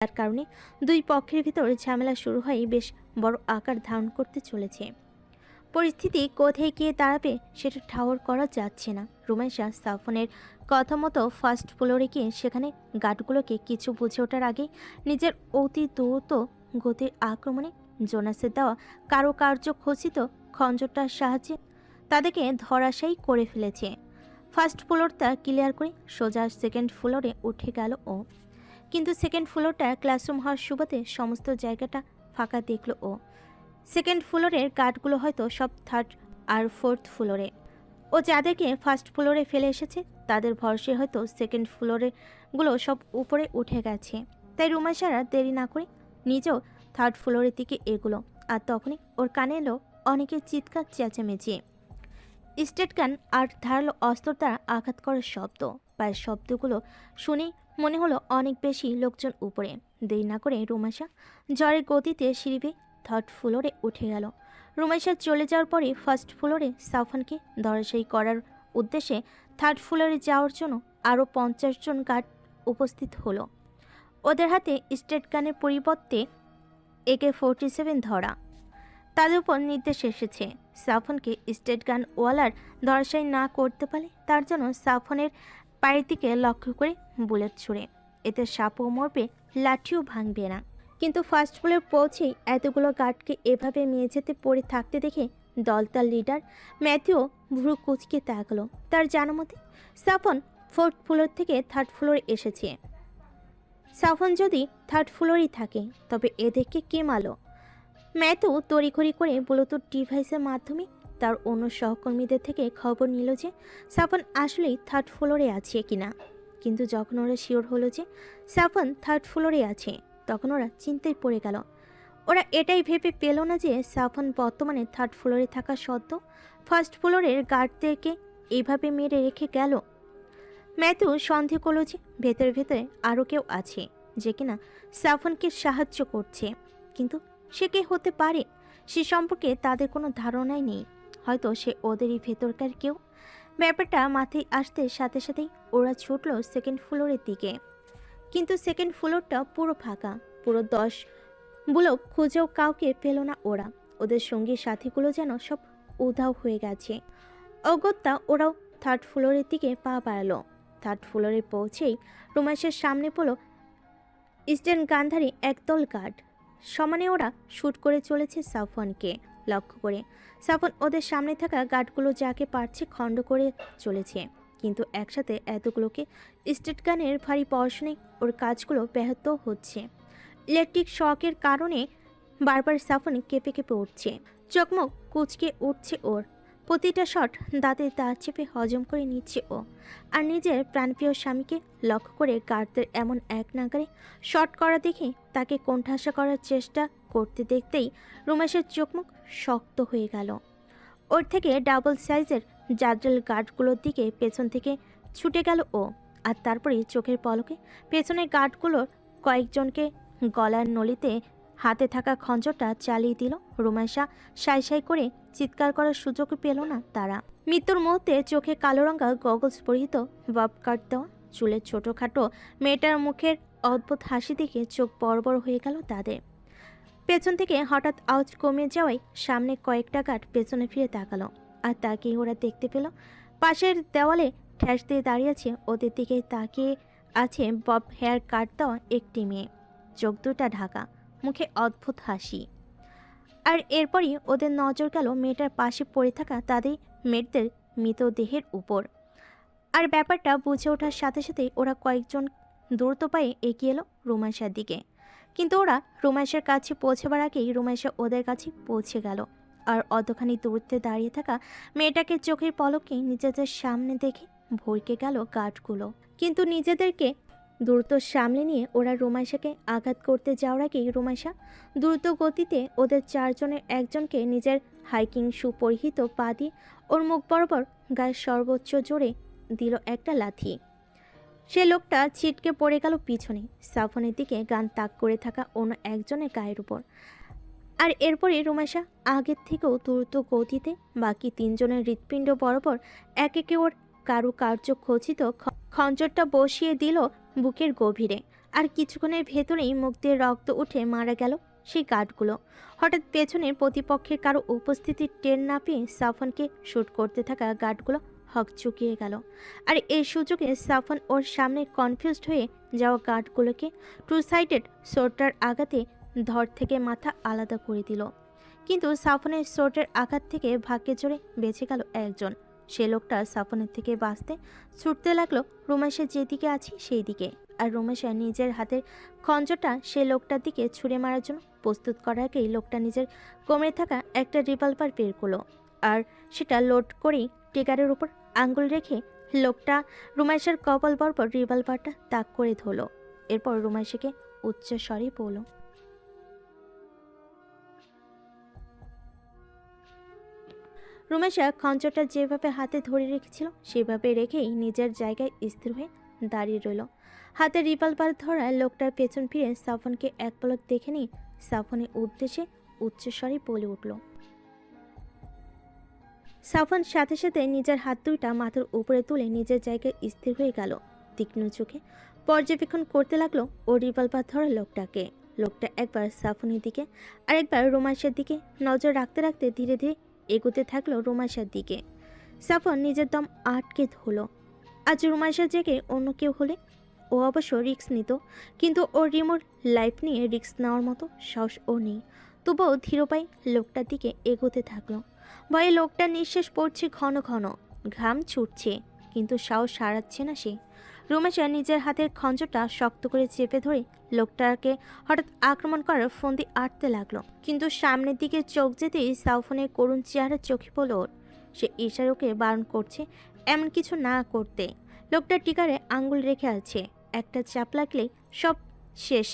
তার কারণে দুই পক্ষের ভিতর ঝামেলা শুরু হয়ে বেশ বড় আকার ধারণ করতে চলেছে। পরিস্থিতি কোথায় গিয়ে দাঁড়াবে সেটা ঠাওর করা যাচ্ছে না। রুমেশা সাফনের কথা মতো ফার্স্ট ফ্লোরে গিয়ে সেখানে গার্ডগুলোকে কিছু বুঝে ওঠার আগে নিজের অতি দ্রুত গতির আক্রমণে জোনাসের দেওয়া কারুকার্য খচিত খঞ্জটার সাহায্যে তাদেরকে ধরাশায়ী করে ফেলেছে। ফার্স্ট ফ্লোরটা ক্লিয়ার করে সোজা সেকেন্ড ফ্লোরে উঠে গেল ও। কিন্তু সেকেন্ড ফ্লোরটা ক্লাসরুম হওয়ার সুবাদে সমস্ত জায়গাটা ফাঁকা দেখল ও। সেকেন্ড ফ্লোরের গার্ডগুলো হয়তো সব থার্ড আর ফোর্থ ফ্লোরে ও যাদেরকে ফার্স্ট ফ্লোরে ফেলে এসেছে, তাদের ভরসে হয়তো সেকেন্ড ফ্লোরে গুলো সব উপরে উঠে গেছে। তাই রুমাশারা দেরি না করে নিজেও থার্ড ফ্লোরের দিকে এগুলো আর তখনই ওর কানে এলো অনেকের চিৎকার চেঁচামেচি। স্টেট গান আর ধারালো অস্ত্র দ্বারা আঘাত করার শব্দ। পায়ের শব্দগুলো শুনেই মনে হলো অনেক বেশি লোকজন উপরে। দেরি না করে রুমাশা জ্বরের গতিতে সিঁড়ি থার্ড ফ্লোরে উঠে গেল। রুমাইশা চলে যাওয়ার পরে ফার্স্ট ফ্লোরে সাফানকে ধরাশায়ী করার উদ্দেশ্যে থার্ড ফ্লোরে যাওয়ার জন্য আরও পঞ্চাশ জন গার্ড উপস্থিত হলো। ওদের হাতে স্টেট গানের পরিবর্তে একে ফোরটি সেভেন ধরা। তাদের উপর নির্দেশ এসেছে সাফনকে স্টেট গান ওয়ালার ধরাশায়ী না করতে পারে তার জন্য সাফনের পায়ের দিকে লক্ষ্য করে বুলেট ছুড়ে। এতে সাপও মরবে, লাঠিও ভাঙবে না। কিন্তু ফার্স্ট ফ্লোরে পৌঁছেই এতগুলো গার্ডকে এভাবে মেঝেতে পড়ে থাকতে দেখে দলতার লিডার ম্যাথিও ভুরু কুচকে তাকলো। তার জানা মতে, সাফন ফোর্থ ফ্লোর থেকে থার্ড ফ্লোরে এসেছে। সাফন যদি থার্ড ফ্লোরেই থাকে, তবে এদেরকে কে মালো ম্যাথু তড়িঘড়ি করে ব্লুটুথ ডিভাইসের মাধ্যমে তার অন্য সহকর্মীদের থেকে খবর নিল যে সাফন আসলেই থার্ড ফ্লোরে আছে কিনা। কিন্তু যখন ওরা শিওর হলো যে সাফন থার্ড ফ্লোরে আছে, তখন ওরা চিন্তায় পড়ে গেল। ওরা এটাই ভেবে পেল না যে সাফন বর্তমানে থার্ড ফ্লোরে থাকা সত্ত্বেও ফার্স্ট ফ্লোরের গার্ডদেরকে এইভাবে মেরে রেখে গেল। ম্যাথু সন্দেহ করল যে ভেতরে ভেতরে আরও কেউ আছে যে কিনা সাফনকে সাহায্য করছে। কিন্তু সে কে হতে পারে? সে সম্পর্কে তাদের কোনো ধারণাই নেই। হয়তো সে ওদেরই ভেতরকার কেউ। ব্যাপারটা মাথায় আসতে সাথে সাথেই ওরা ছুটলো সেকেন্ড ফ্লোরের দিকে। কিন্তু সেকেন্ড ফ্লোরটা পুরো ফাঁকা, পুরো দশ বুলো খুঁজেও কাউকে পেল না ওরা। ওদের সঙ্গী সাথীগুলো যেন সব উধাও হয়ে গেছে। অগত্যা ওরাও থার্ড ফ্লোরের দিকে পা বাড়ালো। থার্ড ফ্লোরে পৌঁছেই রুমাসের সামনে পড়ল ইস্টার্ন গান্ধারী একদল গার্ড সমানে ওরা শ্যুট করে চলেছে সাফনকে লক্ষ্য করে। সাফন ওদের সামনে থাকা গার্ডগুলো যাকে পারছে খণ্ড করে চলেছে। কিন্তু একসাথে এতগুলোকে স্টেট গানের ভারী পড়াশোনায় ওর কাজগুলো ব্যাহত হচ্ছে। ইলেকট্রিক শকের কারণে বারবার সাফন কেঁপে কেঁপে উঠছে। চকমক কুচকে উঠছে ওর। প্রতিটা শট দাঁতে দাঁত চেপে হজম করে নিচ্ছে ও। আর নিজের প্রাণপ্রিয় স্বামীকে লক্ষ্য করে গার্ডদের এমন এক নাগারে শট করা দেখে তাকে কোণঠাসা করার চেষ্টা করতে দেখতেই রুমেশের চোখমুখ শক্ত হয়ে গেল। ওর থেকে ডাবল সাইজের জাদ্রেল গার্ডগুলোর দিকে পেছন থেকে ছুটে গেল ও, আর তারপরে চোখের পলকে পেছনের গার্ডগুলোর কয়েকজনকে গলার নলিতে হাতে থাকা খঞ্জরটা চালিয়ে দিল রুমাইশা সাই সাই করে চিৎকার করার সুযোগ পেল না তারা। মৃত্যুর মুহূর্তে চোখে কালো রঙা গগলস পরিহিত, বব কাট দেওয়া চুলের ছোটোখাটো মেয়েটার মুখের অদ্ভুত হাসি দেখে চোখ বড় বড় হয়ে গেল তাদের। পেছন থেকে হঠাৎ আওয়াজ কমে যাওয়ায় সামনে কয়েকটা গাঠ পেছনে ফিরে তাকালো। আর তাকিয়ে ওরা দেখতে পেল। পাশের দেওয়ালে ঠ্যাস দিয়ে দাঁড়িয়ে আছে, ওদের দিকে তাকিয়ে আছে বব হেয়ার কাট দেওয়া একটি মেয়ে। চোখ দুটা ঢাকা, মুখে অদ্ভুত হাসি। আর এরপরই ওদের নজর গেল মেয়েটার পাশে পড়ে থাকা তাদের মেয়েদের মৃতদেহের উপর। আর ব্যাপারটা বুঝে ওঠার সাথে সাথেই ওরা কয়েকজন দ্রুত পায়ে এগিয়ে এলো রুমাইশার দিকে। কিন্তু ওরা রুমাইশার কাছে পৌঁছাবার আগেই রুমাইশা ওদের কাছে পৌঁছে গেল। আর অতখানি দূরত্বে দাঁড়িয়ে থাকা মেয়েটাকে চোখের পলকে নিজেদের সামনে দেখে ভরকে গেল গার্ডগুলো কিন্তু নিজেদেরকে দ্রুত সামলে নিয়ে ওরা রোমাইশাকে আঘাত করতে যাওয়ার আগেই রোমাইশা দ্রুত গতিতে ওদের চারজনের একজনকে নিজের হাইকিং শু পরিহিত পা দিয়ে ওর মুখ বরাবর গায়ের সর্বোচ্চ জোরে দিল একটা লাথি। সে লোকটা ছিটকে পড়ে গেল পিছনে। সাফনের দিকে গান তাক করে থাকা অন্য একজনের গায়ের উপর। আর এরপরে রুমাশা আগের থেকেও দ্রুত গতিতে বাকি তিনজনের হৃৎপিণ্ড বরাবর একে একে ওর কারুকার্য খচিত খঞ্জরটা বসিয়ে দিল বুকের গভীরে। আর কিছুক্ষণের ভেতরেই মুখ দিয়ে রক্ত উঠে মারা গেল সেই গার্ডগুলো হঠাৎ পেছনের প্রতিপক্ষের কারও উপস্থিতির টের না পেয়ে সাফনকে শ্যুট করতে থাকা গার্ডগুলো হক চুকিয়ে গেল। আর এই সুযোগে সাফন ওর সামনে কনফিউজড হয়ে যাওয়া গার্ডগুলোকে টু সাইডেড সোরটার আঘাতে ধর থেকে মাথা আলাদা করে দিল। কিন্তু সাফনের সোর্টের আঘাত থেকে ভাগ্যে জোরে বেঁচে গেল একজন। সে লোকটা সাফনের থেকে বাঁচতে ছুটতে লাগল। রোমেশের যেদিকে আছি সেই দিকে আর রোমেশা নিজের হাতের খঞ্জটা সে লোকটার দিকে ছুঁড়ে মারার জন্য প্রস্তুত করার আগেই লোকটা নিজের কোমরে থাকা একটা রিভলভার বের করল। আর সেটা লোড করেই টিগারের উপর আঙ্গুল রেখে লোকটা রুমাইশার কপাল বরাবর রিভলভারটা তাক করে ধরলো। এরপর রুমাইশাকে উচ্চ স্বরে বলল রুমেশা খঞ্চটা যেভাবে হাতে ধরে রেখেছিল, সেভাবে রেখেই নিজের জায়গায় স্থির হয়ে দাঁড়িয়ে রইল। হাতে রিভলভার ধরায় লোকটার পেছন ফিরে সাফনকে এক পলক দেখে নিয়ে সাফনের উদ্দেশ্যে উচ্চস্বরে বলে উঠল, সাফন সাথে সাথে নিজের হাত দুইটা মাথার উপরে তুলে নিজের জায়গায় স্থির হয়ে গেল। তীক্ষ্ণ চোখে পর্যবেক্ষণ করতে লাগল ও রিভলভার ধরা লোকটাকে। লোকটা একবার সাফনের দিকে, আরেকবার রোমান্সের দিকে নজর রাখতে রাখতে ধীরে ধীরে এগোতে থাকল রোমাশার দিকে। সাফন নিজের দম আটকে ধরল। আজ রোমাশা জেগে অন্য কেউ হলে ও অবশ্য রিক্স নিত, কিন্তু ওর রিমোর লাইফ নিয়ে রিক্স নেওয়ার মতো সাহস ও নেই। তবুও ধীরপাই লোকটার দিকে এগোতে থাকল। ভয়ে লোকটার নিঃশ্বাস পড়ছে ঘন ঘন, ঘাম ছুটছে, কিন্তু সাহস সারাচ্ছে না সে। রোমেশা নিজের হাতের খঞ্জটা শক্ত করে চেপে ধরে লোকটাকে হঠাৎ আক্রমণ করার ফন্দি আটতে লাগল। কিন্তু সামনের দিকে চোখ যেতেই সাউফনের করুণ চেহারা চোখে পড়ল ওর। সে ইশারোকে বারণ করছে, এমন কিছু না করতে। লোকটা টিকারে আঙ্গুল রেখে আছে, একটা চাপ লাগলেই সব শেষ।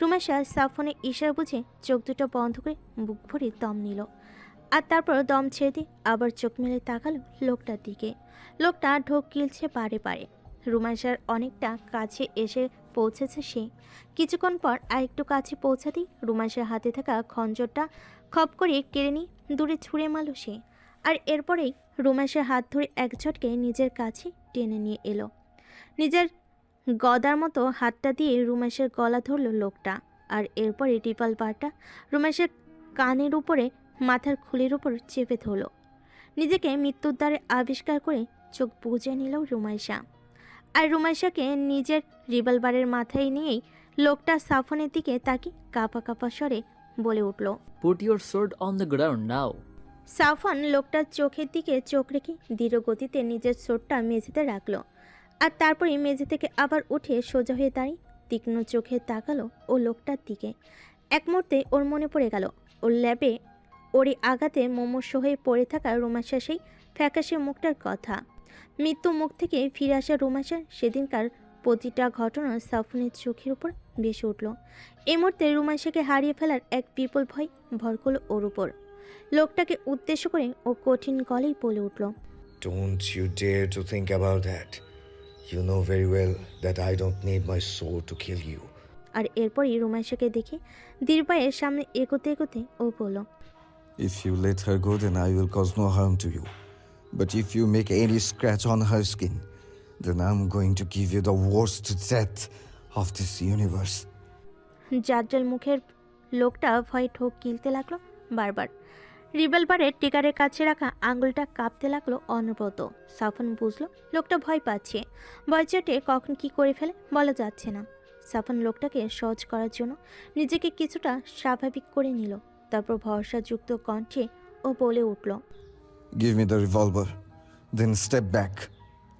রুমেশা সাফনের ইশারা বুঝে চোখ দুটো বন্ধ করে বুক ভরে দম নিল। আর তারপর দম ছেড়ে দিয়ে আবার চোখ মেলে তাকালো লোকটার দিকে। লোকটা ঢোক গিলছে পারে পারে। রুমাশার অনেকটা কাছে এসে পৌঁছেছে সে। কিছুক্ষণ পর আরেকটু কাছে পৌঁছাতেই রুমাশের হাতে থাকা খঞ্জরটা খপ করে কেড়ে নিয়ে দূরে ছুঁড়ে মারল সে। আর এরপরেই রুমাশের হাত ধরে এক ঝটকে নিজের কাছে টেনে নিয়ে এলো। নিজের গদার মতো হাতটা দিয়ে রুমেশের গলা ধরল লোকটা। আর এরপরে টিপাল পারটা রুমেশের কানের উপরে, মাথার খুলির উপর চেপে ধরল। নিজেকে মৃত্যুর দ্বারে আবিষ্কার করে চোখ বুঝে নিল রুমাইশা। আর রুমাইশাকে নিজের রিভলভারের মাথায় নিয়েই লোকটা সাফনের দিকে তাকে কাপা কাপা স্বরে বলে উঠল Put your sword on the ground now. সাফন লোকটার চোখের দিকে চোখ রেখে ধীর গতিতে নিজের চোটটা মেঝেতে রাখল আর তারপরে মেঝে থেকে আবার উঠে সোজা হয়ে দাঁড়িয়ে তীক্ষ্ণ চোখে তাকালো ও লোকটার দিকে এক মুহূর্তে ওর মনে পড়ে গেল ওর ল্যাবে ওরই আঘাতে মোমস্য হয়ে পড়ে থাকা রোমাশা সেই ফ্যাকাশে মুখটার কথা মৃত্যু মুখ থেকে ফিরে আসা রোমাশা সেদিনকার প্রতিটা ঘটনা সাফনের চোখের উপর ভেসে উঠল এই মুহূর্তে রুমাশাকে হারিয়ে ফেলার এক বিপুল ভয় ভর করল ওর উপর লোকটাকে উদ্দেশ্য করে ও কঠিন গলেই বলে উঠল Don't you dare to think about that. You know very well that I don't need my soul to kill you. আর এরপরই রুমাইশাকে দেখে দীর্ঘায়ের সামনে এগোতে এগোতে ও বলল If you let her go, then I will cause no harm to you. But if you make any scratch on her skin, then I'm going to give you the worst death of this universe. জাজ্জাল মুখের লোকটা ভয়ে ঠোক গিলতে লাগল বারবার। রিভলভারের টিকারের কাছে রাখা আঙুলটা কাঁপতে লাগল অনবরত। সাফন বুঝলো লোকটা ভয় পাচ্ছে। ভয় চটে কখন কি করে ফেলে বলা যাচ্ছে না। সাফন লোকটাকে সহজ করার জন্য নিজেকে কিছুটা স্বাভাবিক করে নিল। তারপর ভরসাযুক্ত কণ্ঠে ও বলে উঠল Give me the revolver, then step back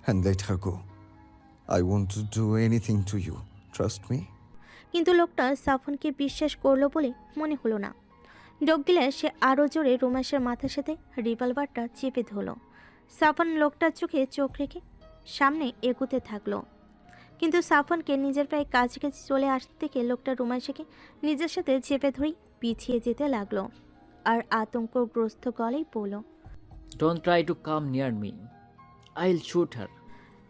and let her go. I won't do anything to you. Trust me. কিন্তু লোকটা সাফনকে বিশ্বাস করল বলে মনে হলো না ডোক গিলে সে আরও জোরে রোমাসের মাথার সাথে রিভলভারটা চেপে ধরলো সাফন লোকটার চোখে চোখ রেখে সামনে এগুতে থাকল কিন্তু সাফনকে নিজের প্রায় কাছাকাছি চলে আসতে থেকে লোকটা রোমাইশাকে নিজের সাথে চেপে ধরেই পিছিয়ে যেতে লাগল আর আতঙ্কগ্রস্ত গলেই পড়ল Don't try to come near me. I'll shoot her.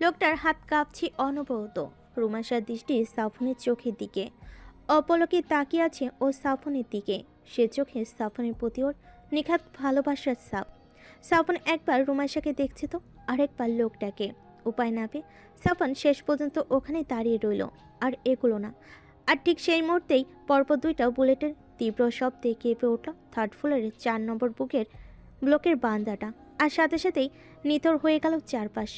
লোকটার হাত কাঁপছে অনবরত। রুমাশার দৃষ্টি সাফনের চোখের দিকে। অপলকে তাকিয়ে আছে ও সাফনের দিকে। সে চোখে সাফনের প্রতি ওর নিখাত ভালোবাসার সাপ সাফন একবার রুমাশাকে দেখছে তো, আরেকবার লোকটাকে। উপায় না পেয়ে সাফন শেষ পর্যন্ত ওখানে দাঁড়িয়ে রইল। আর এগুলো না। আর ঠিক সেই মুহূর্তেই পরপর দুইটা বুলেটের তীব্র শব্দে কেঁপে উঠল থার্ড ফ্লোরের চার নম্বর বুকের ব্লকের বান্দাটা। আর সাথে সাথেই নিথর হয়ে গেল চারপাশ।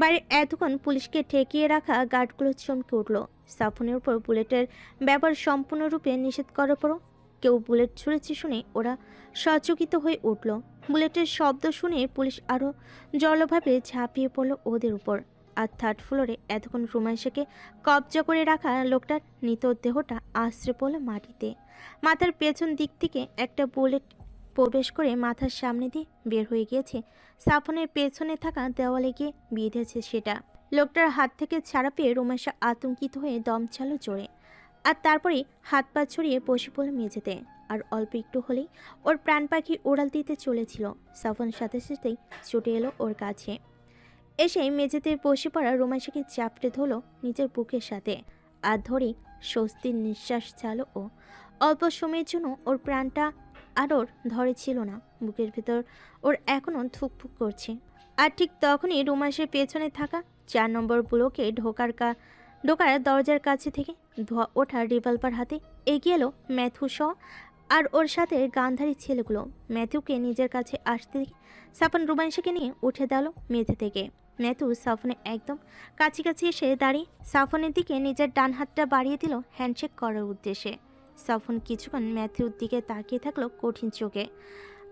বাইরে এতক্ষণ পুলিশকে ঠেকিয়ে রাখা গার্ডগুলো চমকে উঠল। সাফনের উপর বুলেটের ব্যবহার সম্পূর্ণরূপে নিষেধ করার পরও কেউ বুলেট ছুঁড়েছে শুনে ওরা সচকিত হয়ে উঠল। বুলেটের শব্দ শুনে পুলিশ আরও জলভাবে ঝাঁপিয়ে পড়ল ওদের উপর। আর থার্ড ফ্লোরে এতক্ষণ রোমাঞ্চাকে কবজা করে রাখা লোকটার নিত দেহটা আশ্রে পড়ল মাটিতে। মাথার পেছন দিক থেকে একটা বুলেট প্রবেশ করে মাথার সামনে দিয়ে বের হয়ে গিয়েছে। সাফনের পেছনে থাকা দেওয়ালে গিয়ে বিঁধেছে সেটা। লোকটার হাত থেকে ছাড়া পেয়ে রোমাশা আতঙ্কিত হয়ে দম চালো জোরে। আর তারপরে হাত পা ছড়িয়ে বসে পড়ল মেঝেতে। আর অল্প একটু হলেই ওর প্রাণ পাখি ওড়াল দিতে চলেছিল। সাফন সাথে সাথেই ছুটে এলো ওর কাছে। এসে মেঝেতে বসে পড়া রোমাশাকে চাপড়ে ধরলো নিজের বুকের সাথে। আর ধরে স্বস্তির নিঃশ্বাস ছাড়লো ও। অল্প সময়ের জন্য ওর প্রাণটা আর ওর ধরে ছিল না। বুকের ভেতর ওর এখনও ধুকফুক করছে। আর ঠিক তখনই রুমাসের পেছনে থাকা চার নম্বর ব্লকে ঢোকার কা ঢোকার দরজার কাছে থেকে ধোয়া ওঠা রিভলভার হাতে এগিয়ে এলো ম্যাথু সহ আর ওর সাথে গান্ধারী ছেলেগুলো। ম্যাথুকে নিজের কাছে আসতে দেখে সাফন রুমাংশাকে নিয়ে উঠে দাঁড়াল মেঝে থেকে। ম্যাথু সাফনে একদম কাছাকাছি এসে দাঁড়িয়ে সাফনের দিকে নিজের ডান হাতটা বাড়িয়ে দিল হ্যান্ডশেক করার উদ্দেশ্যে। সাফন কিছুক্ষণ ম্যাথিউর দিকে তাকিয়ে থাকল কঠিন চোখে।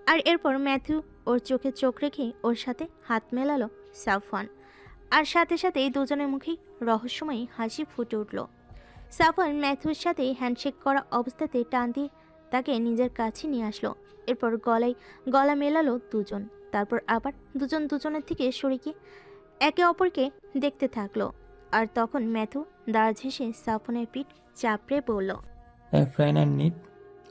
আর এরপর ম্যাথিউ ওর চোখে চোখ রেখে ওর সাথে হাত মেলালো সাফওয়ান। আর সাথে সাথেই দুজনের মুখেই রহস্যময়ী হাসি ফুটে উঠল। সাফওয়ান ম্যাথিউর সাথে হ্যান্ডশেক করা অবস্থাতে টান দিয়ে তাকে নিজের কাছে নিয়ে আসলো। এরপর গলায় গলা মেলালো দুজন। তারপর আবার দুজন দুজনের থেকে সরে গিয়ে একে অপরকে দেখতে থাকল। আর তখন ম্যাথু দাঁড় ঝেসে সাফনের পিঠ চাপড়ে পড়ল A friend and need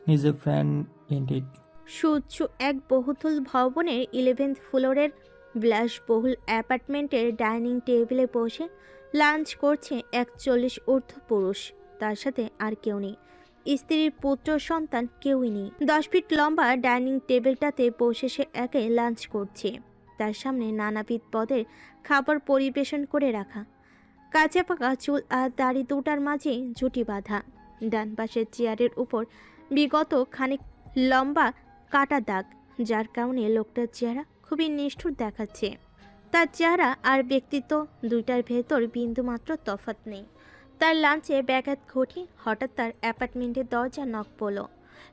is a friend indeed. সুউচ্চ এক বহুতল ভবনের ইলেভেন্থ ফ্লোরের বিলাসবহুল অ্যাপার্টমেন্টের ডাইনিং টেবিলে বসে লাঞ্চ করছে একচল্লিশ ঊর্ধ্ব পুরুষ তার সাথে আর কেউ নেই। স্ত্রীর পুত্র সন্তান কেউই নেই। দশ ফিট লম্বা ডাইনিং টেবিলটাতে বসে সে একে লাঞ্চ করছে। তার সামনে নানাবিধ পদের খাবার পরিবেশন করে রাখা। কাঁচা পাকা চুল আর দাড়ি দুটার মাঝে জুটি বাঁধা। ডান পাশের চেয়ারের উপর বিগত খানিক লম্বা কাটা দাগ, যার কারণে লোকটার চেহারা খুবই নিষ্ঠুর দেখাচ্ছে। তার চেহারা আর ব্যক্তিত্ব দুইটার ভেতর বিন্দুমাত্র তফাৎ নেই। তার লাঞ্চে ব্যাঘাত ঘটি হঠাৎ তার অ্যাপার্টমেন্টের দরজা নক পড়ল।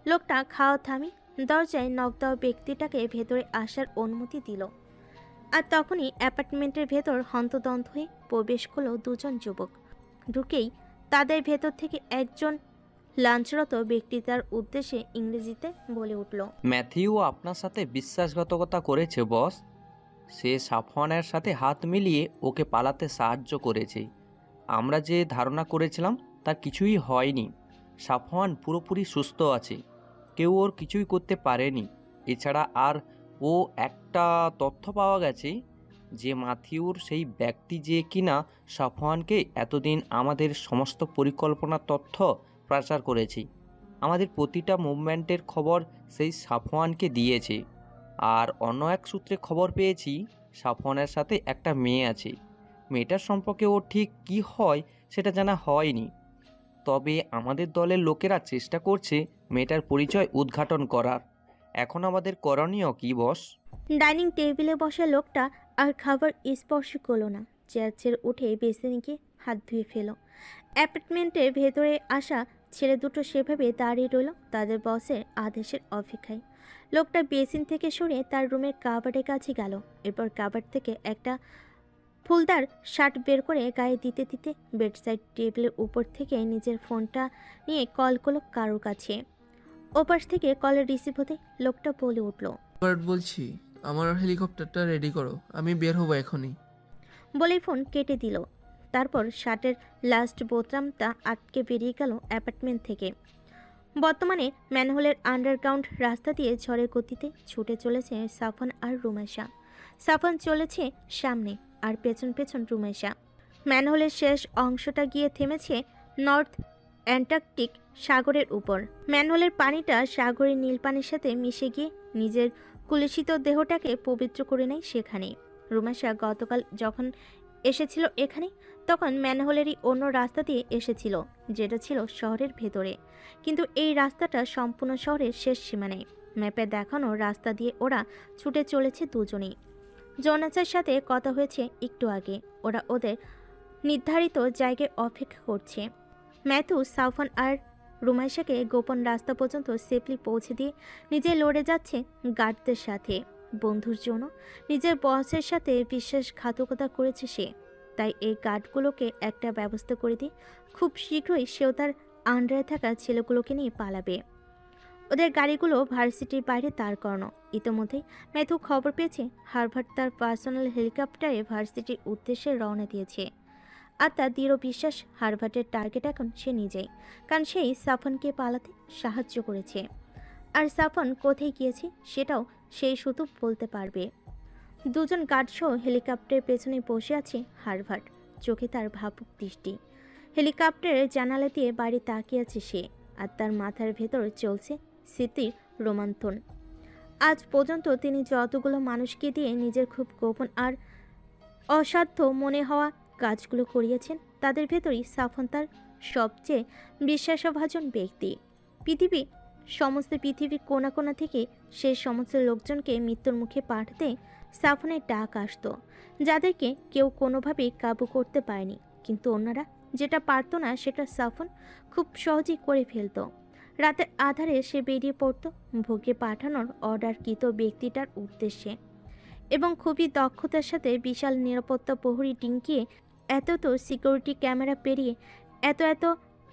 লোকটা খাওয়া থামি দরজায় নক দেওয়া ব্যক্তিটাকে ভেতরে আসার অনুমতি দিল। আর তখনই অ্যাপার্টমেন্টের ভেতর হন্তদন্ত হয়ে প্রবেশ করল দুজন যুবক। ঢুকেই তাদের ভেতর থেকে একজন লাঞ্চরত ব্যক্তি তার উদ্দেশ্যে ইংরেজিতে বলে উঠল, ম্যাথিউ আপনার সাথে বিশ্বাসঘাতকতা করেছে, বস। সে সাফওয়ানের সাথে হাত মিলিয়ে ওকে পালাতে সাহায্য করেছে। আমরা যে ধারণা করেছিলাম তার কিছুই হয়নি। সাফওয়ান পুরোপুরি সুস্থ আছে। কেউ ওর কিছুই করতে পারেনি। এছাড়া আর ও একটা তথ্য পাওয়া গেছে যে মাথিউর সেই ব্যক্তি যে কিনা সাফওয়ানকে এতদিন আমাদের সমস্ত পরিকল্পনার তথ্য প্রচার করেছি। আমাদের প্রতিটা মুভমেন্টের খবর সেই সাফওয়ানকে দিয়েছে। আর অন্য এক সূত্রে খবর পেয়েছি, সাফওয়ানের সাথে একটা মেয়ে আছে। মেয়েটার সম্পর্কে ও ঠিক কি হয় সেটা জানা হয়নি। তবে আমাদের দলের লোকেরা চেষ্টা করছে মেয়েটার পরিচয় উদ্ঘাটন করার। এখন আমাদের করণীয় কি, বস? ডাইনিং টেবিলে বসা লোকটা আর খাবার স্পর্শ করল না। চেয়ার ছেড়ে উঠে বেসিনে গিয়ে হাত ধুয়ে ফেলো অ্যাপার্টমেন্টের ভেতরে আসা ছেলে দুটো সেভাবে দাঁড়িয়ে রইল তাদের বসের আদেশের অপেক্ষায়। লোকটা বেসিন থেকে সরে তার রুমের কাবারের কাছে গেল। এরপর কাবার থেকে একটা ফুলদার শার্ট বের করে গায়ে দিতে দিতে বেডসাইড টেবিলের উপর থেকে নিজের ফোনটা নিয়ে কল করল কারোর কাছে। ওপাশ থেকে কলের রিসিভ হতে লোকটা বলে উঠল বলছি আমার হেলিকপ্টারটা রেডি করো, আমি বের হব এখনই। বলেই ফোন কেটে দিল। তারপর শার্টের লাস্ট বোতামটা আটকে বেরিয়ে গেল অ্যাপার্টমেন্ট থেকে। বর্তমানে ম্যানহোলের আন্ডারগ্রাউন্ড রাস্তা দিয়ে ঝড়ের গতিতে ছুটে চলেছে সাফন আর রুমেশা। সাফন চলেছে সামনে আর পেছন পেছন রুমেশা। ম্যানহোলের শেষ অংশটা গিয়ে থেমেছে নর্থ অ্যান্টার্কটিক সাগরের উপর। ম্যানহোলের পানিটা সাগরের নীল পানির সাথে মিশে গিয়ে নিজের কুলুষিত দেহটাকে পবিত্র করে নেয় সেখানে রুমেশা গতকাল যখন এসেছিল এখানে তখন ম্যানহোলেরই অন্য রাস্তা দিয়ে এসেছিল, যেটা ছিল শহরের ভেতরে। কিন্তু এই রাস্তাটা সম্পূর্ণ শহরের শেষ সীমানায়। ম্যাপে দেখানো রাস্তা দিয়ে ওরা ছুটে চলেছে দুজনেই। জোনাচার সাথে কথা হয়েছে একটু আগে। ওরা ওদের নির্ধারিত জায়গায় অপেক্ষা করছে। ম্যাথু সাফন আর রুমাইশাকে গোপন রাস্তা পর্যন্ত সেফলি পৌঁছে দিয়ে নিজে লড়ে যাচ্ছে গার্ডদের সাথে। বন্ধুর জন্য নিজের বসের সাথে বিশ্বাসঘাতকতা করেছে সে। তাই এই গার্ডগুলোকে একটা ব্যবস্থা করে দিয়ে খুব শীঘ্রই সেও তার আন্ডারে থাকা ছেলেগুলোকে নিয়ে পালাবে। ওদের গাড়িগুলো ভার্সিটির বাইরে দাঁড় করানো। ইতোমধ্যেই ম্যাথু খবর পেয়েছে হারভার্ড তার পার্সোনাল হেলিকপ্টারে ভার্সিটির উদ্দেশ্যে রওনা দিয়েছে। আর তার দৃঢ় বিশ্বাস হারভার্ডের টার্গেট এখন সে নিজেই, কারণ সেই সাফনকে পালাতে সাহায্য করেছে। আর সাফন কোথায় গিয়েছে সেটাও সেই শুধু বলতে পারবে। দুজন গার্ডসহ হেলিকপ্টারের পেছনে বসে আছে হারভার্ড, চোখে তার ভাবুক দৃষ্টি। হেলিকপ্টারের জানালা দিয়ে বাড়ি তাকিয়ে আছে সে, আর তার মাথার ভেতর চলছে স্মৃতির রোমান্থন। আজ পর্যন্ত তিনি যতগুলো মানুষকে দিয়ে নিজের খুব গোপন আর অসাধ্য মনে হওয়া কাজগুলো করিয়েছেন তাদের ভেতরই সাফন তার সবচেয়ে বিশ্বাসভাজন ব্যক্তি। পৃথিবী, সমস্ত পৃথিবীর কোনা কোনা থেকে সেই সমস্ত লোকজনকে মৃত্যুর মুখে পাঠাতে সাফনের ডাক আসতো, যাদেরকে কেউ কোনোভাবেই কাবু করতে পারেনি। কিন্তু অন্যরা যেটা পারতো না সেটা সাফন খুব সহজেই করে ফেলতো। রাতের আধারে সে বেরিয়ে পড়তো ভোগে পাঠানোর অর্ডারকৃত ব্যক্তিটার উদ্দেশ্যে এবং খুবই দক্ষতার সাথে বিশাল নিরাপত্তা প্রহরী টিঙ্কিয়ে এত তো সিকিউরিটি ক্যামেরা পেরিয়ে, এত এত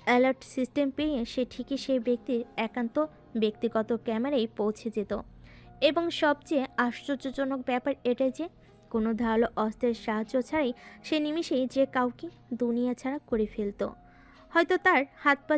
অ্যালার্ট সিস্টেম পেরিয়ে সে ঠিকই সেই ব্যক্তির একান্ত ব্যক্তিগত ক্যামেরায় পৌঁছে যেত। এবং সবচেয়ে আশ্চর্যজনক ব্যাপার এটাই যে, কোনো ধারালো অস্ত্রের সাহায্য ছাড়াই সে নিমিষেই যে কাউকে দুনিয়া ছাড়া করে ফেলতো। হয়তো তার হাত পা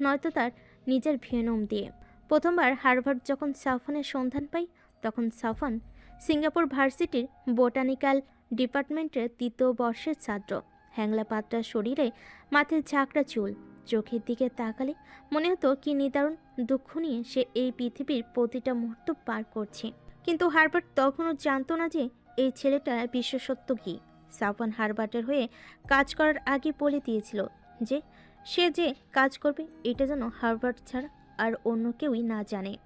নয়তো তার নিজের ভেনম দিয়ে। প্রথমবার হার্ভার্ড যখন সাফনের সন্ধান পাই তখন সাফন সিঙ্গাপুর ভার্সিটির বোটানিক্যাল ডিপার্টমেন্টের তৃতীয় বর্ষের ছাত্র। হ্যাংলা পাত্রা শরীরে মাথায় ঝাঁকড়া চুল। চোখের দিকে তাকালে মনে হতো কি নিদারুণ দুঃখ নিয়ে সে এই পৃথিবীর প্রতিটা মুহূর্ত পার করছে। কিন্তু হারবার্ট তখনও জানতো না যে এই ছেলেটা বিশেষত্ব কী। সাফন হারবার্টের হয়ে কাজ করার আগে বলে দিয়েছিল যে, সে যে কাজ করবে, এটা যেন হারবার্ট ছাড়া আর অন্য কেউই না জানে।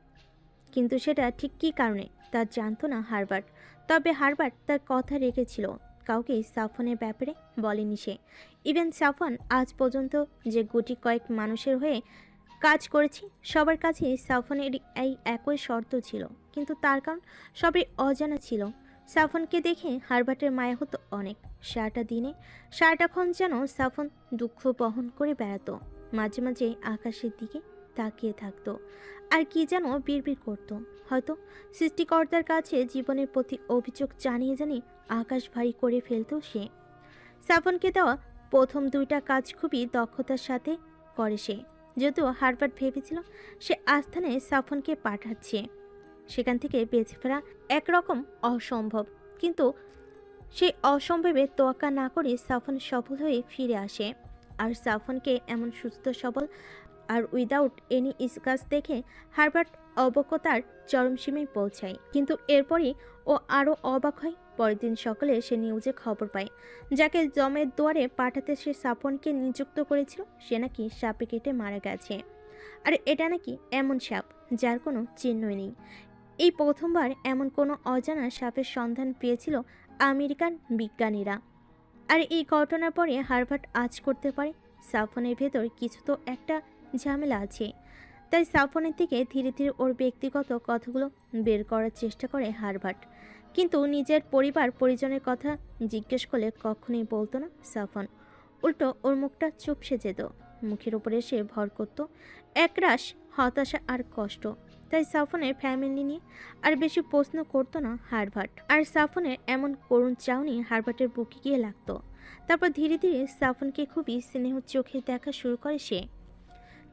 কিন্তু সেটা ঠিক কী কারণে তা জানতো না হারবার্ট। তবে হারবার্ট তার কথা রেখেছিল। কাউকে সাফনের ব্যাপারে বলেনি সে। ইভেন সাফন আজ পর্যন্ত যে গুটি কয়েক মানুষের হয়ে কাজ করেছি, সবার কাছে সাফনের এই একই শর্ত ছিল। কিন্তু তার কারণ সবই অজানা ছিল। সাফনকে দেখে হারবার্টের মায়া হতো অনেক। সারাটা দিনে সারাটাক্ষণ যেন সাফন দুঃখ বহন করে বেড়াতো। মাঝে মাঝে আকাশের দিকে তাকিয়ে থাকতো। আর কি যেন বিড়বিড় করতো। হয়তো সৃষ্টিকর্তার কাছে জীবনের প্রতি অভিযোগ জানিয়ে জানিয়ে আকাশ ভারী করে ফেলতো সে। সাফনকে দেওয়া প্রথম দুইটা কাজ খুবই দক্ষতার সাথে করে সে। যদিও হারবার্ট ভেবেছিল সে আস্থানে সাফনকে পাঠাচ্ছে। সেখান থেকে বেঁচে ফেরা একরকম অসম্ভব। কিন্তু সেই অসম্ভবে তোয়াক্কা না করে সাফন সফল হয়ে ফিরে আসে। আর সাফনকে এমন সুস্থ সবল আর উইদাউট এনি ইসকাস দেখে হারবার্ট অবকতার চরম সীমায় পৌঁছায়। কিন্তু এরপরই ও আরও অবাক হয়। পরের দিন সকালে সে নিউজে খবর পায়। যাকে জমের দুয়ারে পাঠাতে সে সাপনকে নিযুক্ত করেছিল, সে নাকি সাপে কেটে মারা গেছে। আর এটা নাকি এমন সাপ, যার কোনো চিহ্নই নেই। এই প্রথমবার এমন কোনো অজানা সাপের সন্ধান পেয়েছিল আমেরিকান বিজ্ঞানীরা। আর এই ঘটনার পরে হারভার্ট আজ করতে পারে সাফনের ভেতর কিছু তো একটা ঝামেলা আছে। তাই সাফনের থেকে ধীরে ধীরে ওর ব্যক্তিগত কথাগুলো বের করার চেষ্টা করে হারভার্ট। কিন্তু নিজের পরিবার পরিজনের কথা জিজ্ঞেস করলে কখনোই বলতো না সাফন। উল্টো ওর মুখটা চুপসে যেত। মুখের উপরে সে ভর করতো। একরাশ হতাশা আর কষ্ট। তাই সাফনের ফ্যামিলি নিয়ে আর বেশি প্রশ্ন করতো না হারভার্ট। আর সাফনের এমন করুণ চাউনি হারভার্টের বুকে গিয়ে লাগতো। তারপর ধীরে ধীরে সাফনকে খুবই স্নেহ চোখে দেখা শুরু করে সে।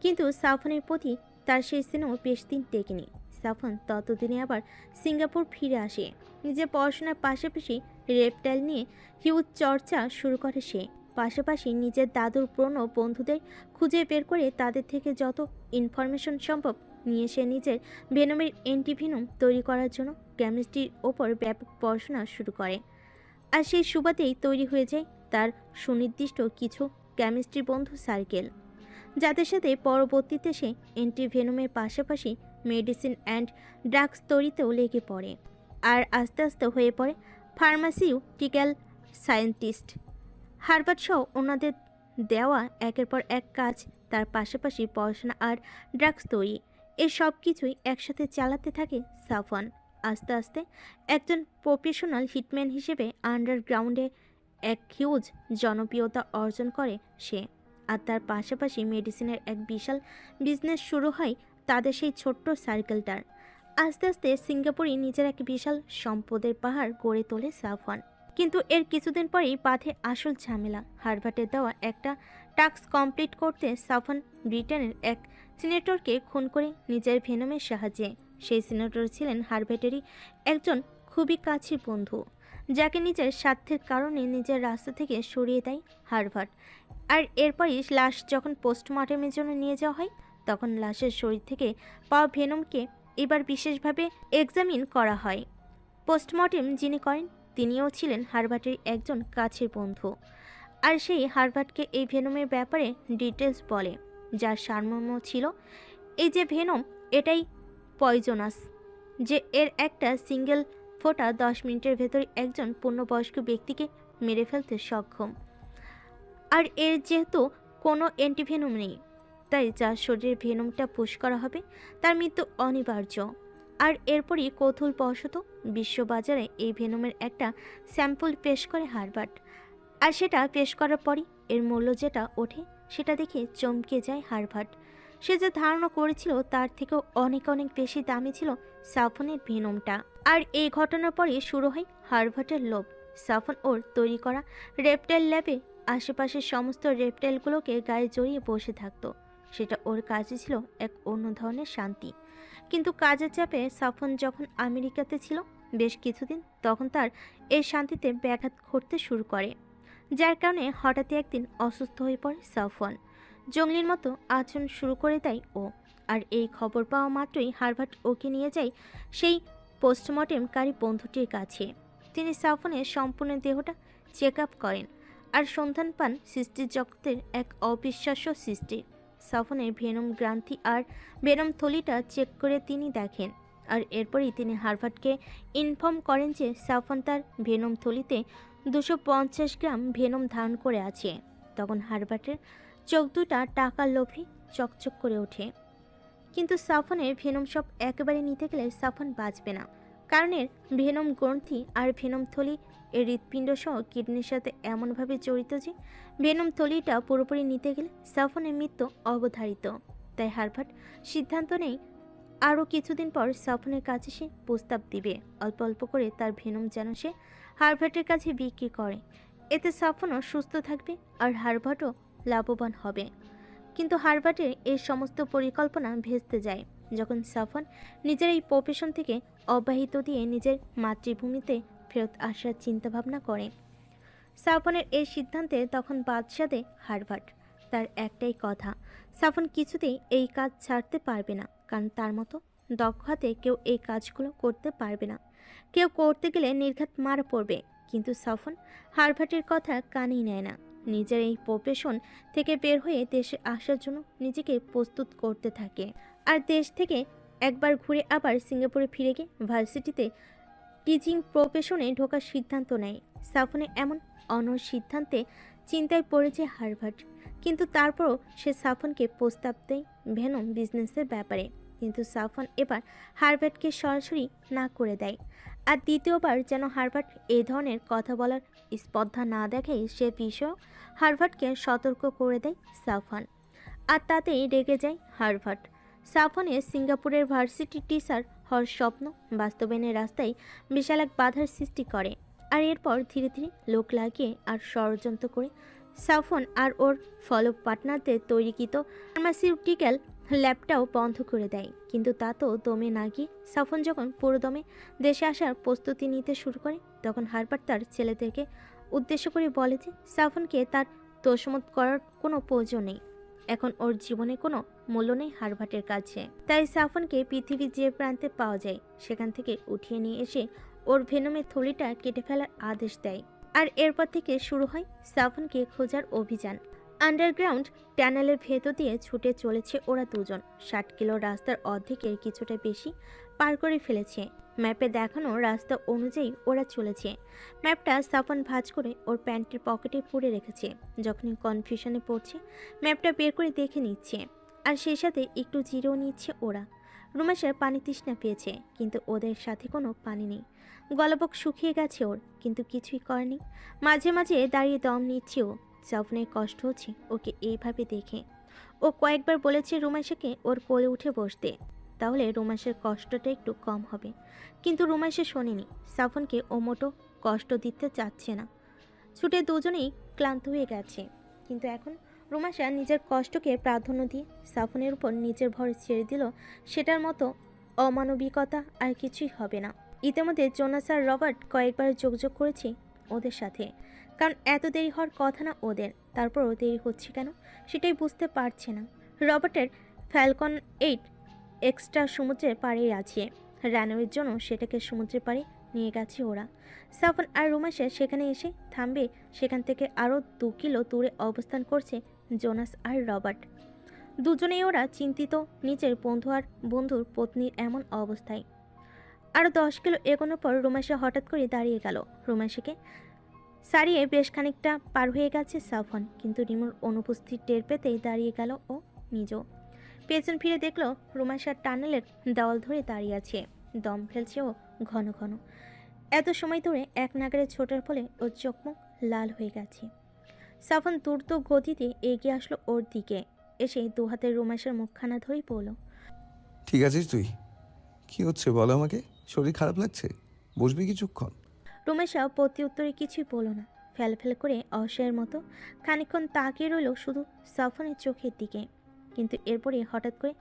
কিন্তু সাফনের প্রতি তার সেই স্নেহ বেশ দিন টেকেনি। সাফন ততদিনে আবার সিঙ্গাপুর ফিরে আসে। নিজের পড়াশোনার পাশাপাশি রেপটাইল নিয়ে হিউজ চর্চা শুরু করে সে। পাশাপাশি নিজের দাদুর পুরনো বন্ধুদের খুঁজে বের করে তাদের থেকে যত ইনফরমেশন সম্ভব নিয়ে সে নিজের ভেনমের অ্যান্টিভিনম তৈরি করার জন্য কেমিস্ট্রির ওপর ব্যাপক পড়াশোনা শুরু করে। আর সেই সুবাদেই তৈরি হয়ে যায় তার সুনির্দিষ্ট কিছু কেমিস্ট্রি বন্ধু সার্কেল যাদের সাথে পরবর্তীতে সে অ্যান্টিভেনমের পাশাপাশি মেডিসিন অ্যান্ড ড্রাগস তৈরিতেও লেগে পড়ে আর আস্তে আস্তে হয়ে পড়ে ফার্মাসিউটিক্যাল সায়েন্টিস্ট। হারবার্ট সহ ওনাদের দেওয়া একের পর এক কাজ, তার পাশাপাশি পড়াশোনা আর ড্রাগস তৈরি এসব কিছুই একসাথে চালাতে থাকে সাফন আস্তে আস্তে একজন প্রফেশনাল হিটম্যান হিসেবে আন্ডারগ্রাউন্ডে এক হিউজ জনপ্রিয়তা অর্জন করে সে। আর তার পাশাপাশি মেডিসিনের এক বিশাল বিজনেস শুরু হয় তাদের সেই ছোট্ট সার্কেলটার আস্তে আস্তে সিঙ্গাপুরই নিজের এক বিশাল সম্পদের পাহাড় গড়ে তোলে সাফওয়ান। কিন্তু এর কিছুদিন পরেই বাধে আসল ঝামেলা। হারভার্টের দেওয়া একটা টাস্ক কমপ্লিট করতে সাফন ব্রিটেনের এক সিনেটরকে খুন করে নিজের ভেনমের সাহায্যে। সেই সিনেটর ছিলেন হারভার্টেরই একজন খুবই কাছের বন্ধু। যাকে নিজের স্বার্থের কারণে নিজের রাস্তা থেকে সরিয়ে দেয় হারভার্ট আর এরপরই লাশ যখন পোস্টমর্টমের জন্য নিয়ে যাওয়া হয়, তখন লাশের শরীর থেকে পাওয়া ভেনমকে এবার বিশেষভাবে এক্সামিন করা হয়। পোস্টমর্টেম যিনি করেন, তিনিও ছিলেন হারভার্টের একজন কাছের বন্ধু। আর সেই হারভার্টকে এই ভেনমের ব্যাপারে ডিটেলস বলে, যার সারমর্ম ছিল, এই যে ভেনম, এটাই পয়জনাস, যে এর একটা সিঙ্গেল ফোঁটা দশ মিনিটের ভেতরে একজন পূর্ণবয়স্ক ব্যক্তিকে মেরে ফেলতে সক্ষম। আর এর যেহেতু কোনো অ্যান্টিভেনম নেই, তাই যার শরীরের ভেনমটা পুশ করা হবে, তার মৃত্যু অনিবার্য। আর এরপরই কৌতূহলবশত বিশ্ববাজারে এই ভেনমের একটা স্যাম্পল পেশ করে হারবার্ট আর সেটা পেশ করার পরই এর মূল্য যেটা ওঠে, সেটা দেখে চমকে যায় হারভার্ট সে যে ধারণা করেছিল তার থেকেও অনেক অনেক বেশি দামি ছিল সাফনের ভেনমটা আর এই ঘটনার পরে শুরু হয় হারভার্টের লোভ। সাফন ওর তৈরি করা রেপটাইল ল্যাবে আশেপাশের সমস্ত রেপটাইলগুলোকে গায়ে জড়িয়ে বসে থাকতো। সেটা ওর কাজে ছিল এক অন্য ধরনের শান্তি। কিন্তু কাজের চাপে সাফন যখন আমেরিকাতে ছিল বেশ কিছুদিন তখন তার এই শান্তিতে ব্যাঘাত ঘটতে শুরু করে। যার কারণে হঠাৎই একদিন অসুস্থ হয়ে পড়ে সাফওয়ান জঙ্গলির মতো আচরণ শুরু করে দেয় ও। আর এই খবর পাওয়া মাত্রই হারভার্ট ওকে নিয়ে যায় সেই পোস্টমর্টেমকারী বন্ধুটির কাছে। তিনি সাফনের সম্পূর্ণ দেহটা চেক আপ করেন আর সন্ধান পান সৃষ্টির জগতের এক অবিশ্বাস্য সৃষ্টি। সাফনের ভেনম গ্রান্থি আর ভেনম থলিটা চেক করে তিনি দেখেন আর এরপরই তিনি হারভার্টকে ইনফর্ম করেন যে সাফন তার ভেনম থলিতে দুশো গ্রাম ভেনম ধারণ করে আছে। তখন হারবার্টের চোখ দুটা টাকার লোভী চকচক করে ওঠে। কিন্তু সাফনের ভেনম সব একেবারে নিতে গেলে সাফন বাঁচবে না। কারণ এর ভেনম গ্রন্থি আর ভেনম থলি, এর হৃৎপিণ্ড সহ কিডনির সাথে এমনভাবে জড়িত যে, ভেনম থলিটা পুরোপুরি নিতে গেলে সাফনের মৃত্যু অবধারিত। তাই হারভার্ট সিদ্ধান্ত নেই আরও কিছুদিন পর সাফনের কাছে সে প্রস্তাব দিবে। অল্প অল্প করে তার ভেনম যেন সে হারভার্টের কাছে বিক্রি করে। এতে সাফনও সুস্থ থাকবে আর হারভার্টও লাভবান হবে। কিন্তু হারভার্টের এই সমস্ত পরিকল্পনা ভেস্তে যায়, যখন সাফন নিজের এই প্রফেশন থেকে অব্যাহিত দিয়ে নিজের মাতৃভূমিতে ফেরত আসার চিন্তাভাবনা করে। সাফনের এই সিদ্ধান্তে তখন বাদশা দেয় হারভার্ট তার একটাই কথা, সাফন কিছুতেই এই কাজ ছাড়তে পারবে না, কারণ তার মতো দক্ষ হাতে কেউ এই কাজগুলো করতে পারবে না। কেউ করতে গেলে নির্ঘাত মারা পড়বে, কিন্তু সাফন হারভার্টের কথা কানেই নেয় না। নিজের এই প্রফেশন থেকে বের হয়ে দেশে আসার জন্য নিজেকে প্রস্তুত করতে থাকে। আর দেশ থেকে একবার ঘুরে আবার সিঙ্গাপুরে ফিরে গিয়ে ভার্সিটিতে টিচিং প্রফেশনে ঢোকার সিদ্ধান্ত নেয়। সাফনের এমন অন সিদ্ধান্তে চিন্তায় পড়েছে হারভার্ট কিন্তু তারপরও সে সাফনকে প্রস্তাব দেয় ভেনম বিজনেসের ব্যাপারে। কিন্তু সাফন এবার হারভার্টকে সরাসরি না করে দেয়। আর দ্বিতীয়বার যেন হারভার্ট এই ধরনের কথা বলার স্পর্ধা না দেখায় সে বিষয় হারভার্টকে সতর্ক করে দেয় সাফান আর তাতেই রেগে যায় হারভার্ট সাফনের সিঙ্গাপুরের ভার্সিটি টিচার হওয়ার স্বপ্ন বাস্তবায়নের রাস্তায় বিশাল এক বাধার সৃষ্টি করে। আর এরপর ধীরে ধীরে লোক লাগিয়ে আর ষড়যন্ত্র করে সাফন আর ওর ফলো পার্টনারদের তৈরিকৃত ফার্মাসিউটিক্যাল ল্যাবটাও বন্ধ করে দেয়। কিন্তু তা তো দমে না গিয়ে সাফন যখন পুরো দমে দেশে আসার প্রস্তুতি নিতে শুরু করে, তখন হারবার তার ছেলেদেরকে উদ্দেশ্য করে বলে যে, সাফনকে তার তোষমত করার কোনো প্রয়োজন নেই। এখন ওর জীবনে কোনো মূল্য নেই হারভাটের কাছে। তাই সাফনকে পৃথিবীর যে প্রান্তে পাওয়া যায়, সেখান থেকে উঠিয়ে নিয়ে এসে ওর ভেনমের থলিটা কেটে ফেলার আদেশ দেয়। আর এরপর থেকে শুরু হয় সাফনকে খোঁজার অভিযান। আন্ডারগ্রাউন্ড টানেলের ভেতর দিয়ে ছুটে চলেছে ওরা দুজন। ষাট কিলো রাস্তার অর্ধেকের কিছুটা বেশি পার করে ফেলেছে। ম্যাপে দেখানো রাস্তা অনুযায়ী ওরা চলেছে। ম্যাপটা সাফন ভাঁজ করে ওর প্যান্টের পকেটে পুড়ে রেখেছে। যখনই কনফিউশনে পড়ছে, ম্যাপটা বের করে দেখে নিচ্ছে। আর সেই সাথে একটু জিরেও নিচ্ছে ওরা। রুমেশের পানি তৃষ্ণা পেয়েছে, কিন্তু ওদের সাথে কোনো পানি নেই। গলাবক শুকিয়ে গেছে ওর, কিন্তু কিছুই করেনি। মাঝে মাঝে দাঁড়িয়ে দম নিচ্ছে ও সাফনের কষ্ট হচ্ছে, ওকে এইভাবে দেখে। ও কয়েকবার বলেছে রুমেশকে ওর কোলে উঠে বসতে। তাহলে রোমাসের কষ্টটা একটু কম হবে। কিন্তু রোমাসে শোনেনি। সাফনকে ও মোটো কষ্ট দিতে চাচ্ছে না। ছুটে দুজনেই ক্লান্ত হয়ে গেছে। কিন্তু এখন রোমাসা নিজের কষ্টকে প্রাধান্য দিয়ে সাফনের উপর নিজের ভর ছেড়ে দিল, সেটার মতো অমানবিকতা আর কিছুই হবে না। ইতিমধ্যে জোনাস আর রবার্ট কয়েকবার যোগাযোগ করেছে ওদের সাথে। কারণ এত দেরি হওয়ার কথা না ওদের। তারপরও দেরি হচ্ছে কেন? সেটাই বুঝতে পারছে না। রবার্টের ফ্যালকন এইট এক্সট্রা সমুদ্রের পাড়েই আছে। রানওয়ের জন্য সেটাকে সমুদ্রের পাড়ে নিয়ে গেছে ওরা। সাফন আর রুমাসে সেখানে এসে থামবে। সেখান থেকে আরও দু কিলো দূরে অবস্থান করছে জোনাস আর রবার্ট। দুজনেই ওরা চিন্তিত নিজের বন্ধু আর বন্ধুর পত্নীর এমন অবস্থায়। আরও দশ কিলো এগোনোর পর রুমাসা হঠাৎ করে দাঁড়িয়ে গেল। রুমাসাকে সারিয়ে বেশ খানিকটা পার হয়ে গেছে সাফন, কিন্তু রিমোর অনুপস্থিত টের পেতেই দাঁড়িয়ে গেল ও নিজও। পেছন ফিরে দেখল রুমাশার টানেলের দেওয়াল ধরে দাঁড়িয়ে আছে। দম ফেলছে ও ঘন ঘন। এত সময় ধরে এক নাগারে ছোটার ফলে ওর চোখ মুখ লাল হয়ে গেছে। সাফন দ্রুত গতিতে এগিয়ে আসলো ওর দিকে। এসে দু হাতের রুমাশার মুখখানা ধরেই পড়ল ঠিক আছিস তুই? কি হচ্ছে বলো আমাকে? শরীর খারাপ লাগছে? বসবি কিছুক্ষণ? রুমেশা প্রতি উত্তরে কিছুই বলল না। ফেল ফেল করে অসহায়ের মতো খানিকক্ষণ তাকিয়ে রইল শুধু সাফনের চোখের দিকে। কিন্তু এরপরে হঠাৎ করে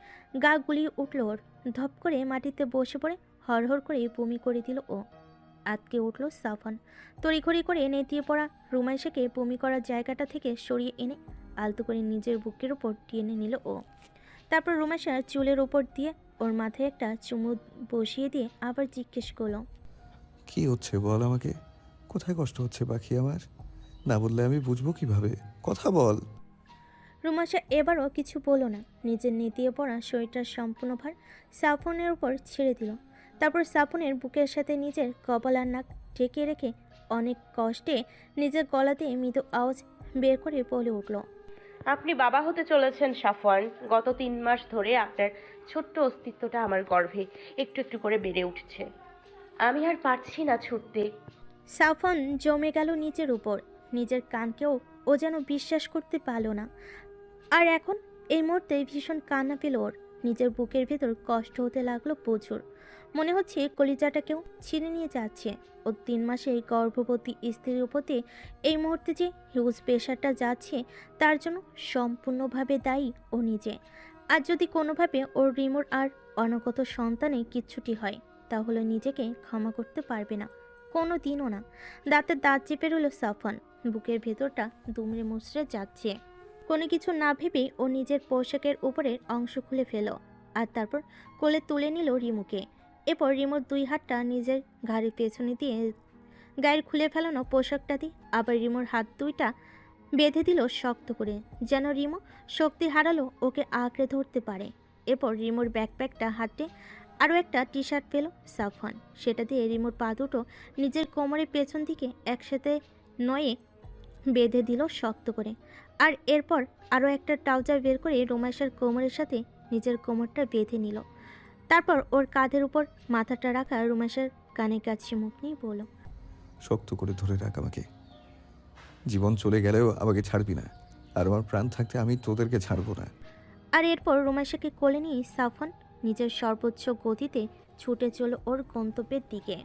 গা গুলিয়ে উঠল ওর। ধপ করে মাটিতে বসে পড়ে হরহর করে বমি করে দিল ও। আতকে উঠল সাফন। তড়িঘড়ি করে নেতিয়ে পড়া রুমাইশাকে বমি করার জায়গাটা থেকে সরিয়ে এনে আলতো করে নিজের বুকের ওপর টেনে নিল ও। তারপর রুমাইশা চুলের ওপর দিয়ে ওর মাথায় একটা চুমু বসিয়ে দিয়ে আবার জিজ্ঞেস করল কি হচ্ছে বল আমাকে? কোথায় কষ্ট হচ্ছে পাখি আমার? না বললে আমি বুঝব কীভাবে? কথা বল। রুমাশা এবারও কিছু বলো না। নিজের নেতিয়ে পড়া শরীরটার সম্পূর্ণ ভার সাফনের উপর ছেড়ে দিল। তারপর সাফনের বুকের সাথে নিজের কপাল আর নাক ঢেকে রেখে অনেক কষ্টে নিজের গলাতে মৃদু আওয়াজ বের করে বলে উঠল আপনি বাবা হতে চলেছেন সাফওয়ান। গত তিন মাস ধরে আপনার ছোট্ট অস্তিত্বটা আমার গর্ভে একটু একটু করে বেড়ে উঠছে। আমি আর পারছি না ছুটতে। সাফন জমে গেল নিজের উপর। নিজের কানকেও ও যেন বিশ্বাস করতে পারল না। আর এখন এই মুহূর্তে ভীষণ কান্না পেল ওর। নিজের বুকের ভেতর কষ্ট হতে লাগল প্রচুর। মনে হচ্ছে কলিজাটাকেও ছিঁড়ে নিয়ে যাচ্ছে। ও তিন মাসে গর্ভবতী স্ত্রীর প্রতি এই মুহূর্তে যে হিউজ প্রেশারটা যাচ্ছে, তার জন্য সম্পূর্ণভাবে দায়ী ও নিজে। আর যদি কোনোভাবে ওর রিমোর আর অনগত সন্তানে কিচ্ছুটি হয় তাহলে নিজেকে ক্ষমা করতে পারবে না। কোনো দিনও না। দাঁতের দাঁত চেপে রইল সাফন বুকের ভেতরটা দুমড়ে মুচড়ে যাচ্ছে। কোনো কিছু না ভেবেই ও নিজের পোশাকের উপরের অংশ খুলে ফেল আর তারপর কোলে তুলে নিল রিমুকে। এরপর রিমোর দুই হাতটা নিজের ঘাড়ের পেছনে দিয়ে গায়ের খুলে ফেলানো পোশাকটা দিয়ে আবার রিমোর হাত দুইটা বেঁধে দিল শক্ত করে, যেন রিমো শক্তি হারালো ওকে আঁকড়ে ধরতে পারে। এরপর রিমোর ব্যাকপ্যাকটা হাতে আরও একটা টি শার্ট পেল সাফন সেটা দিয়ে রিমোর পা দুটো নিজের কোমরের পেছন দিকে একসাথে নয়ে বেঁধে দিল শক্ত করে। আর এরপর আরও একটা ট্রাউজার বের করে রোমাইশার কোমরের সাথে নিজের কোমরটা বেঁধে নিল। তারপর ওর কাঁধের উপর মাথাটা রাখা রোমাইশার কানে কাছে মুখ নিয়ে বলল শক্ত করে ধরে রাখ আমাকে। জীবন চলে গেলেও আমাকে ছাড়বি না। আর আমার প্রাণ থাকতে আমি তোদেরকে ছাড়বো না। আর এরপর রোমাইশাকে কোলে নিয়ে সাফন নিজের সর্বোচ্চ গতিতে ছুটে চলো ওর গন্তব্যের দিকে।